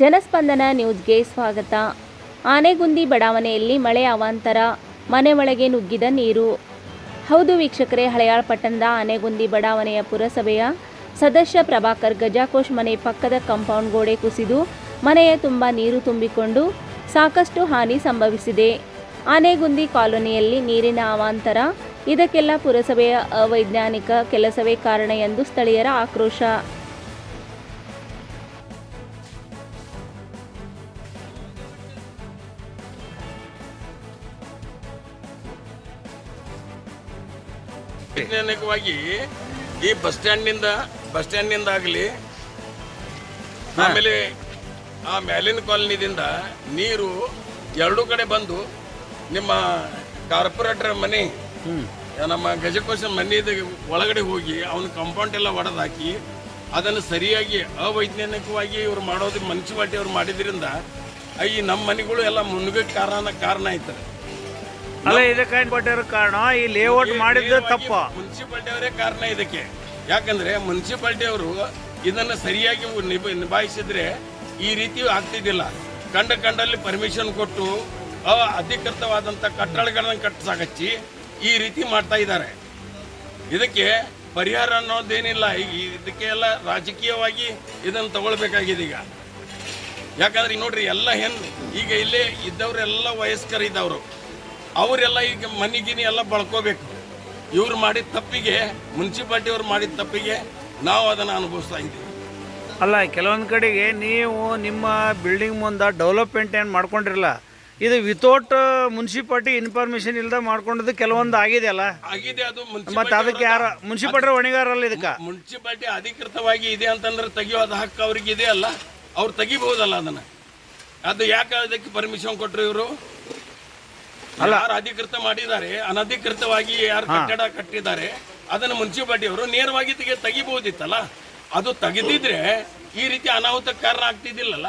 ಜನಸ್ಪಂದನ ನ್ಯೂಸ್ಗೆ ಸ್ವಾಗತ. ಆನೆಗುಂದಿ ಬಡಾವಣೆಯಲ್ಲಿ ಮಳೆ ಅವಾಂತರ, ಮನೆ ಒಳಗೆ ನುಗ್ಗಿದ ನೀರು. ಹೌದು ವೀಕ್ಷಕರೇ ಹಳೆಯಾಳ್ ಪಟ್ಟಣದ ಆನೆಗುಂದಿ ಬಡಾವಣೆಯ ಪುರಸಭೆಯ ಸದಸ್ಯ ಪ್ರಭಾಕರ್ ಗಜಾಕೋಶ್ ಮನೆ ಪಕ್ಕದ ಕಾಂಪೌಂಡ್ ಗೋಡೆ ಕುಸಿದು ಮನೆಯ ತುಂಬ ನೀರು ತುಂಬಿಕೊಂಡು ಸಾಕಷ್ಟು ಹಾನಿ ಸಂಭವಿಸಿದೆ. ಆನೆಗುಂದಿ ಕಾಲೋನಿಯಲ್ಲಿ ನೀರಿನ ಅವಾಂತರ, ಇದಕ್ಕೆಲ್ಲ ಪುರಸಭೆಯ ಅವೈಜ್ಞಾನಿಕ ಕೆಲಸವೇ ಕಾರಣ ಎಂದು ಸ್ಥಳೀಯರ ಆಕ್ರೋಶ. ವೈಜ್ಞಾನಿಕವಾಗಿ ಈ ಬಸ್ ಸ್ಟ್ಯಾಂಡ್ನಿಂದ ಬಸ್ ಸ್ಟ್ಯಾಂಡ್ನಿಂದ ಆಗಲಿ ಆಮೇಲೆ ಆ ಮ್ಯಾಲಿನ ಕಾಲನಿದಿಂದ ನೀರು ಎರಡೂ ಕಡೆ ಬಂದು ನಿಮ್ಮ ಕಾರ್ಪೊರೇಟರ್ ಮನೆ ನಮ್ಮ ಗಜಕೋಶ ಮನೆದ ಒಳಗಡೆ ಹೋಗಿ ಅವನ ಕಾಂಪೌಂಡ್ ಎಲ್ಲ ಒಡೆದಾಕಿ ಅದನ್ನು ಸರಿಯಾಗಿ ಅವೈಜ್ಞಾನಿಕವಾಗಿ ಇವ್ರು ಮಾಡೋದು ಮುನ್ಸಿಪಾಲ್ಟಿ ಅವ್ರು ಮಾಡಿದ್ರಿಂದ ಈ ನಮ್ಮ ಮನೆಗಳು ಎಲ್ಲ ಮುನ್ಗಕ್ಕೆ ಕಾರಣ ಕಾರಣ ಆಯ್ತಾರೆ ಅಲ್ಲ ಇದಕ್ಕೆ ಕೊಟ್ಟಿರೋ ಕಾರಣ? ಈ ಲೇಔಟ್ ಮಾಡಿದ್ದು ತಪ್ಪ. ಮುನ್ಸಿಪಾಲ್ಟಿ ಅವರೇ ಕಾರಣ ಇದಕ್ಕೆ. ಯಾಕಂದ್ರೆ ಮುನ್ಸಿಪಾಲ್ಟಿ ಅವರು ಇದನ್ನ ಸರಿಯಾಗಿ ನಿಭ- ನಿಭಾಯಿಸಿದ್ರೆ ಈ ರೀತಿ ಆಗ್ತಿದ್ದಿಲ್ಲ. ಕಂಡ ಕಂಡಲ್ಲಿ ಪರ್ಮಿಷನ್ ಕೊಟ್ಟು ಅಧಿಕೃತವಾದಂತ ಅಧಿಕೃತವಾದಂಥ ಕಟ್ಟಡಗಳನ್ನ ಕಟ್ಟಿಸಾಕಚ್ಚಿ ಈ ರೀತಿ ಮಾಡ್ತಾ ಇದ್ದಾರೆ. ಇದಕ್ಕೆ ಪರಿಹಾರ ಅನ್ನೋದೇನಿಲ್ಲ. ಈ- ಈ- ಇದಕ್ಕೆ ಎಲ್ಲ ರಾಜಕೀಯವಾಗಿ ಇದನ್ನು ತಗೊಳ್ಬೇಕಾಗಿದೆ ಈಗ. ಯಾಕಂದ್ರೆ ಈಗ ನೋಡ್ರಿ ಎಲ್ಲ ಹೆಣ್ಣು ಈಗ ಇಲ್ಲೇ ಇದ್ದವರೆಲ್ಲ ವಯಸ್ಕರ ಇದ್ದವರು ಅವರೆಲ್ಲ ಈಗ ಮನಿಗಿನಿ ಎಲ್ಲ ಬಳ್ಕೋಬೇಕು. ಇವ್ರು ಮಾಡಿದ ತಪ್ಪಿಗೆ ಮುನ್ಸಿಪಾಲ್ಟಿ ಅವ್ರು ಮಾಡಿದ ತಪ್ಪಿಗೆ ನಾವು ಅದನ್ನು ಅನುಭವಿಸ್ತಾ ಇದ್ದೀವಿ. ಅಲ್ಲ ಕೆಲವೊಂದು ಕಡೆಗೆ ನೀವು ನಿಮ್ಮ ಬಿಲ್ಡಿಂಗ್ ಮುಂದೆ ಡೆವಲಪ್ಮೆಂಟ್ ಏನು ಮಾಡ್ಕೊಂಡಿರಲ್ಲ ಇದು ವಿತೌಟ್ ಮುನ್ಸಿಪಾಲ್ಟಿ ಇನ್ಫಾರ್ಮೇಶನ್ ಇಲ್ಲದೆ ಮಾಡ್ಕೊಂಡಿದ್ದು ಕೆಲವೊಂದು ಆಗಿದೆ ಅಲ್ಲ? ಆಗಿದೆ ಅದು ಮತ್ತೆ ಅದಕ್ಕೆ ಯಾರ ಮುನ್ಸಿಪಾಲ್ಟಿ ಹೊಣೆಗಾರಲ್ಲ ಇದಕ್ಕೆ? ಮುನ್ಸಿಪಾಲ್ಟಿ ಅಧಿಕೃತವಾಗಿ ಇದೆ ಅಂತಂದ್ರೆ ತೆಗಿಯೋದು ಹಕ್ಕು ಅವ್ರಿಗೆ ಇದೆ ಅಲ್ಲ ಅವ್ರು ತೆಗಿಬಹುದಲ್ಲ ಅದನ್ನು. ಅದು ಯಾಕೆ ಅದಕ್ಕೆ ಪರ್ಮಿಷನ್ ಕೊಟ್ಟರು ಇವರು? ಯಾರು ಅಧಿಕೃತ ಮಾಡಿದ್ದಾರೆ ಅನಧಿಕೃತವಾಗಿ ಯಾರು ಕಟ್ಟಡ ಕಟ್ಟಿದ್ದಾರೆ ಅದನ್ನು ಮುನ್ಸಿಪಾಲ್ಟಿ ಅವರು ನೇರವಾಗಿ ತೆಗೆ ತೆಗಿಬಹುದಿತ್ತಲ್ಲ ಅದು ತೆಗೆದಿದ್ರೆ ಈ ರೀತಿ ಅನಾಹುತ ಕಾರಣ ಆಗ್ತಿದ್ದಿಲ್ಲಲ್ಲ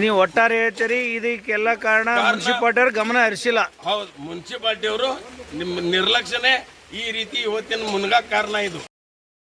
ನೀವು ಒಟ್ಟಾರೆ ಹೇಳ್ತೀರಿ ಇದಕ್ಕೆಲ್ಲ ಕಾರಣ ಮುನ್ಸಿಪಾಲ್ಟಿ ಅವ್ರ ಗಮನ ಹರಿಸಿಲ್ಲ. ಹೌದು ಮುನ್ಸಿಪಾಲ್ಟಿ ಅವರು ನಿಮ್ಮ ನಿರ್ಲಕ್ಷ್ಯನೇ ಈ ರೀತಿ ಇವತ್ತಿನ ಮುನ್ಗಾಕ್ ಕಾರಣ ಇದು.